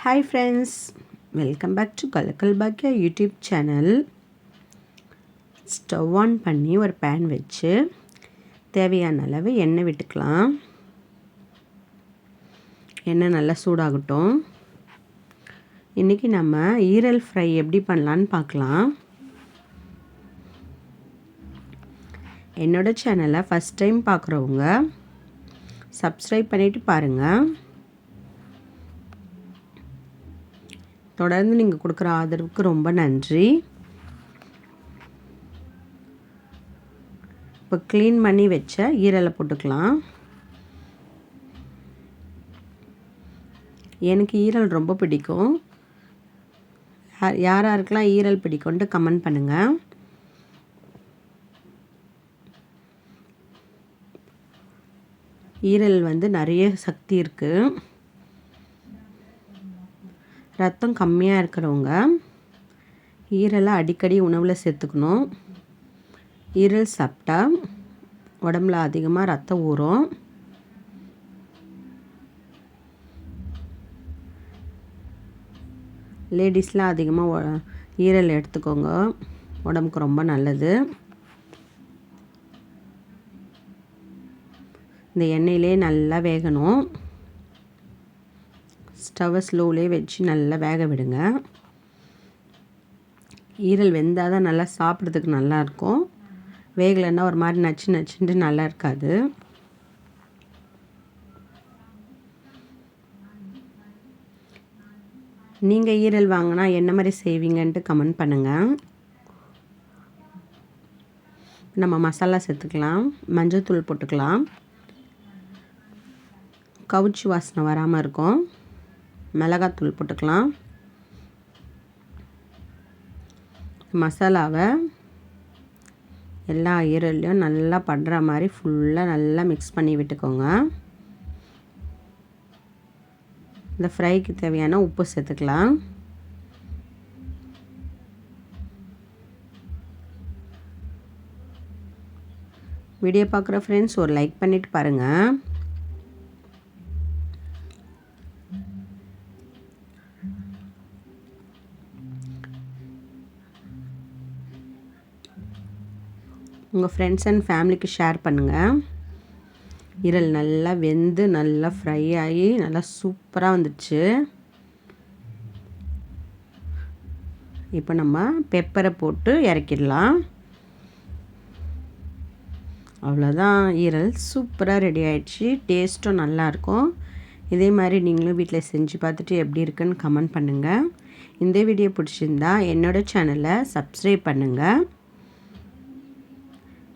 Hi friends welcome back to Kalakkal Bakkiya YouTube channel stove on பண்ணி ஒரு pan வச்சு தேவையான அளவு எண்ணெய் விட்டுக்கலாம் எண்ணெய் நல்லா சூடாகட்டும் இன்றைக்கி நம்ம ஈரல் ஃப்ரை எப்படி பண்ணலான்னு பார்க்கலாம் என்னோடய சேனலை ஃபஸ்ட் டைம் பார்க்குறவங்க சப்ஸ்கிரைப் பண்ணிவிட்டு பாருங்கள் தொடர்ந்து நீங்கள் கொடுக்குற ஆதரவுக்கு ரொம்ப நன்றி. இப்போ க்ளீன் பண்ணி வச்ச ஈரலை போட்டுக்கலாம். எனக்கு ஈரல் ரொம்ப பிடிக்கும். யார் யாருக்கெல்லாம் ஈரல் பிடிக்கும்ட்டு கமெண்ட் பண்ணுங்கள் ஈரல் வந்து நிறைய சக்தி இருக்குது ரத்தம் கம்மியாக இருக்கிறவங்க ஈரலை அடிக்கடி உணவில் சேர்த்துக்கணும். ஈரல் சாப்பிட்டா உடம்புல அதிகமாக ரத்தம் ஊறும். லேடிஸ்லாம் அதிகமாக ஈரல் எடுத்துக்கோங்க. உடம்புக்கு ரொம்ப நல்லது. இந்த எண்ணெயிலே நல்லா வேகணும். ஸ்டவ்வை ஸ்லோலே வச்சு நல்லா வேக விடுங்க. ஈரல் வெந்தால் தான் நல்லா சாப்பிட்றதுக்கு நல்லாயிருக்கும் வேகலைன்னா ஒரு மாதிரி நச்சு நச்சுன்ட்டு நல்லா இருக்காது நீங்கள் ஈரல் வாங்கினா என்ன மாதிரி செய்வீங்கன்ட்டு கமெண்ட் பண்ணுங்கள் நம்ம மசாலா சேர்த்துக்கலாம். மஞ்சள் தூள் போட்டுக்கலாம். கவுச்சி வாசனை வராமல் இருக்கும். மிளகாத்தூள் போட்டுக்கலாம். மசாலாவை எல்லா ஈரல்லையும் நல்லா படுற மாதிரி ஃபுல்லாக நல்லா மிக்ஸ் பண்ணி விட்டுக்கோங்க. இந்த ஃப்ரைக்கு தேவையான உப்பு சேர்த்துக்கலாம். வீடியோ பார்க்குற ஃப்ரெண்ட்ஸ் ஒரு லைக் பண்ணிவிட்டு பாருங்கள் உங்கள் ஃப்ரெண்ட்ஸ் அண்ட் ஃபேமிலிக்கு ஷேர் பண்ணுங்கள் இறல் நல்லா வெந்து நல்லா ஃப்ரை ஆகி நல்லா சூப்பராக வந்துடுச்சு இப்போ நம்ம பெப்பரை போட்டு இறக்கிடலாம். அவ்வளோதான் ஈரல் சூப்பராக ரெடி ஆகிடுச்சு டேஸ்ட்டும் நல்லாயிருக்கும் இதே மாதிரி நீங்களும் வீட்டில் செஞ்சு பார்த்துட்டு எப்படி இருக்குன்னு கமெண்ட் பண்ணுங்கள் இந்த வீடியோ பிடிச்சிருந்தா என்னோடய சேனலை சப்ஸ்கிரைப் பண்ணுங்கள்